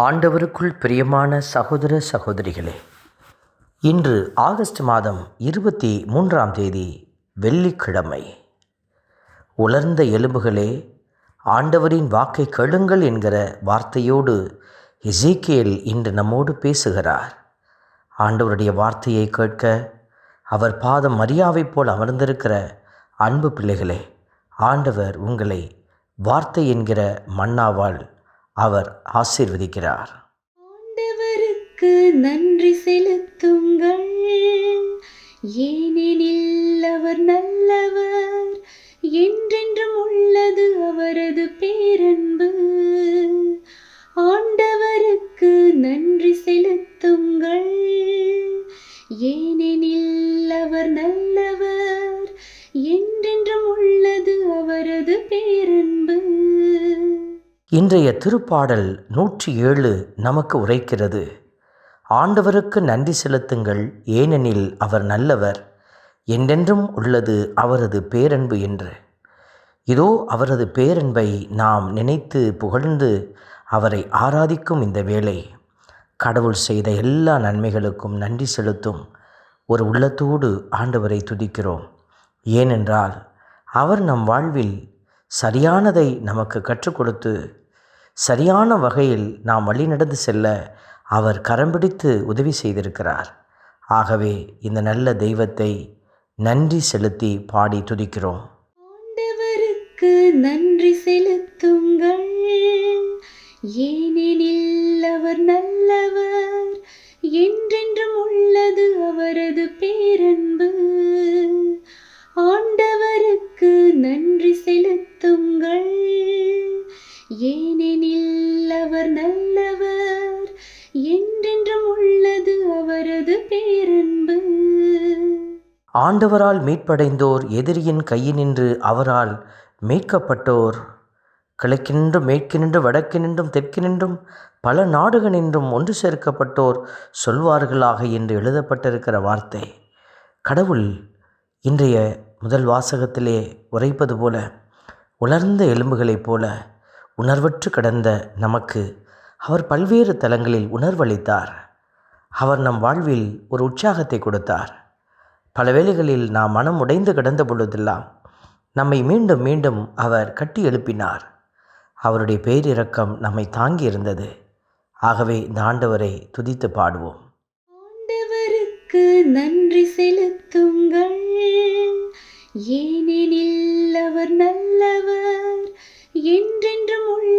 ஆண்டவருக்குள் பிரியமான சகோதர சகோதரிகளே இன்று ஆகஸ்ட் மாதம் இருபத்தி மூன்றாம் தேதி வெள்ளிக்கிழமை. உலர்ந்த எலும்புகளே ஆண்டவரின் வாக்கை கேளுங்கள் என்கிற வார்த்தையோடு எசேக்கியேல் இன்று நம்மோடு பேசுகிறார். ஆண்டவருடைய வார்த்தையை கேட்க அவர் பாதம் மரியாவைப் போல் அமர்ந்திருக்கிற அன்பு பிள்ளைகளே ஆண்டவர் உங்களை வார்த்தை என்கிற மன்னாவால் அவர் ஆசீர்வதிக்கிறார். ஆண்டவருக்கு நன்றி செலுத்துங்கள். ஏனெனில் அவர் நல்லவர் என்றென்றும் உள்ளது அவரது பேரன்பு. ஆண்டவருக்கு நன்றி செலுத்துங்கள். ஏனெனில் அவர் நல்லவர் என்றென்றும் உள்ளது அவரது பேரன்பு. இன்றைய திருப்பாடல் நூற்றி ஏழு நமக்கு உரைக்கிறது. ஆண்டவருக்கு நன்றி செலுத்துங்கள் ஏனெனில் அவர் நல்லவர். என்றென்றும் உள்ளது அவரது பேரன்பு என்று. இதோ அவரது பேரன்பை நாம் நினைத்து புகழ்ந்து அவரை ஆராதிக்கும் இந்த வேளை. கடவுள் செய்த எல்லா நன்மைகளுக்கும் நன்றி செலுத்தும் ஒரு உள்ளத்தோடு ஆண்டவரை துதிக்கிறோம். ஏனென்றால் அவர் நம் வாழ்வில் சரியானதை நமக்கு கற்றுக் கொடுத்து சரியான வகையில் நாம் வழிநடந்து செல்ல அவர் கரம் பிடித்து உதவி செய்திருக்கிறார். ஆகவே இந்த நல்ல தெய்வத்தை நன்றி செலுத்தி பாடி துதிக்கிறோம். ஆண்டவருக்கு நன்றி செலுத்துங்கள். ஏன் ஆண்டவரால் மீட்படைந்தோர் எதிரியின் கையினின்று அவரால் மீட்கப்பட்டோர். கிழக்கினின்றும் நின்றும் வடக்கினின்றும் தெற்கினின்றும் பல நாடுகளின்றும் ஒன்று சேர்க்கப்பட்டோர் சொல்வார்களாக என்று எழுதப்பட்டிருக்கிற வார்த்தை. கடவுள் இன்றைய முதல் வாசகத்திலே உரைப்பது போல உலர்ந்த எலும்புகளைப் போல உணர்வற்று கடந்த நமக்கு அவர் பல்வேறு தலங்களில் உணர்வளித்தார். அவர் நம் வாழ்வில் ஒரு உற்சாகத்தை கொடுத்தார். பல வேளைகளில் நாம் மனம் உடைந்து கிடந்த பொழுதெல்லாம் நம்மை மீண்டும் மீண்டும் அவர் கட்டி எழுப்பினார். அவருடைய பேரிரக்கம் நம்மை தாங்கி இருந்தது ஆகவே இந்த ஆண்டவரை துதித்து பாடுவோம். ஆண்டவருக்கு நன்றி செலுத்துங்கள். ஏனெனில் அவர் நல்லவர் என்றென்றும் உள்ள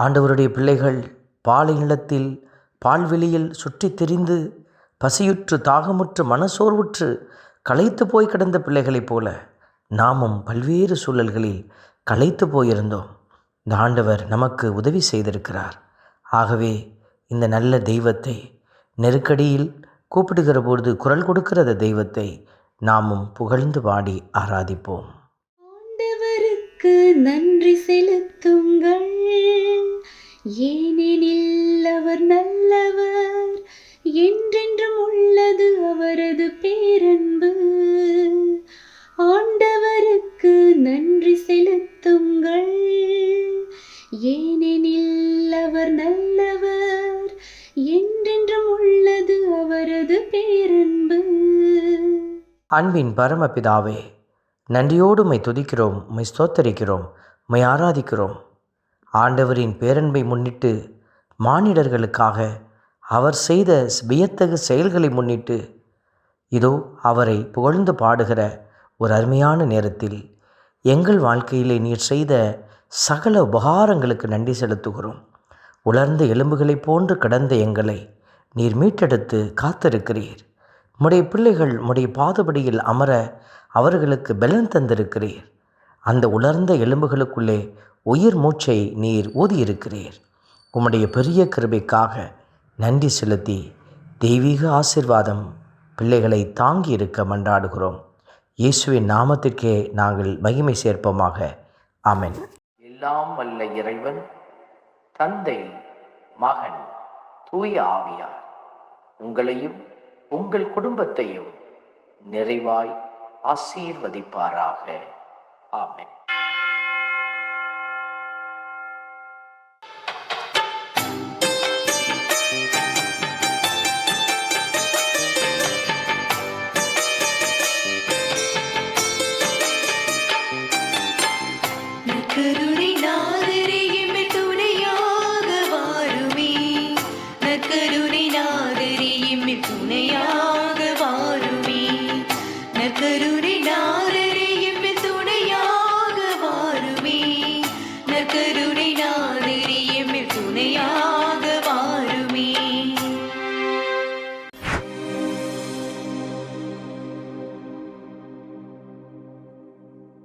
ஆண்டவருடைய பிள்ளைகள் பாலை நிலத்தில் பால்வெளியில் சுற்றித் திரிந்து பசியுற்று தாகமுற்று மனசோர்வுற்று களைத்து போய் கிடந்த பிள்ளைகளைப் போல நாமும் பல்வேறு சூழல்களில் களைத்து போயிருந்தோம். இந்த ஆண்டவர் நமக்கு உதவி செய்திருக்கிறார். ஆகவே இந்த நல்ல தெய்வத்தை நெருக்கடியில் கூப்பிடுகிற பொழுது குரல் கொடுக்கிற தெய்வத்தை நாமும் புகழ்ந்து பாடி ஆராதிப்போம். ஆண்டவருக்கு நன்றி செலுத்துங்கள். ஏனெனில் அவர் நல்லவர் என்றென்றும் உள்ளது அவரது பேரன்பு. ஆண்டவருக்கு நன்றி செலுத்துங்கள். ஏனெனில் அவர் நல்லவர் என்றென்றும் உள்ளது அவரது பேரன்பு. அன்பின் பரமபிதாவே நன்றியோடு மை துதிக்கிறோம் மை ஸ்தோத்தரிக்கிறோம் மை ஆராதிக்கிறோம். ஆண்டவரின் பேரன்பை முன்னிட்டு மானிடர்களுக்காக அவர் செய்த வியத்தகு செயல்களை முன்னிட்டு இதோ அவரை புகழ்ந்து பாடுகிற ஒரு அருமையான நேரத்தில் எங்கள் வாழ்க்கையிலே நீர் செய்த சகல உபகாரங்களுக்கு நன்றி செலுத்துகிறோம். உலர்ந்த எலும்புகளைப் போன்று கடந்த எங்களை நீர் மீட்டெடுத்து காத்திருக்கிறீர். முடைய பிள்ளைகள் உம்முடைய பாதுபடியில் அமர அவர்களுக்கு பலன் தந்திருக்கிறீர். அந்த உலர்ந்த எலும்புகளுக்குள்ளே உயிர் மூச்சை நீர் ஊதியிருக்கிறீர். உம்முடைய பெரிய கிருபைக்காக நன்றி செலுத்தி தெய்வீக ஆசிர்வாதம் பிள்ளைகளை தாங்கி இருக்க மன்றாடுகிறோம். இயேசுவின் நாமத்திற்கே நாங்கள் மகிமை சேர்ப்போமாக. ஆமென். எல்லாம் வல்ல இறைவன் தந்தை மகன் தூய ஆவியார் உங்களையும் உங்கள் குடும்பத்தையும் நிறைவாய் ஆசீர்வதிப்பாராக. ஆமே good. Ooh.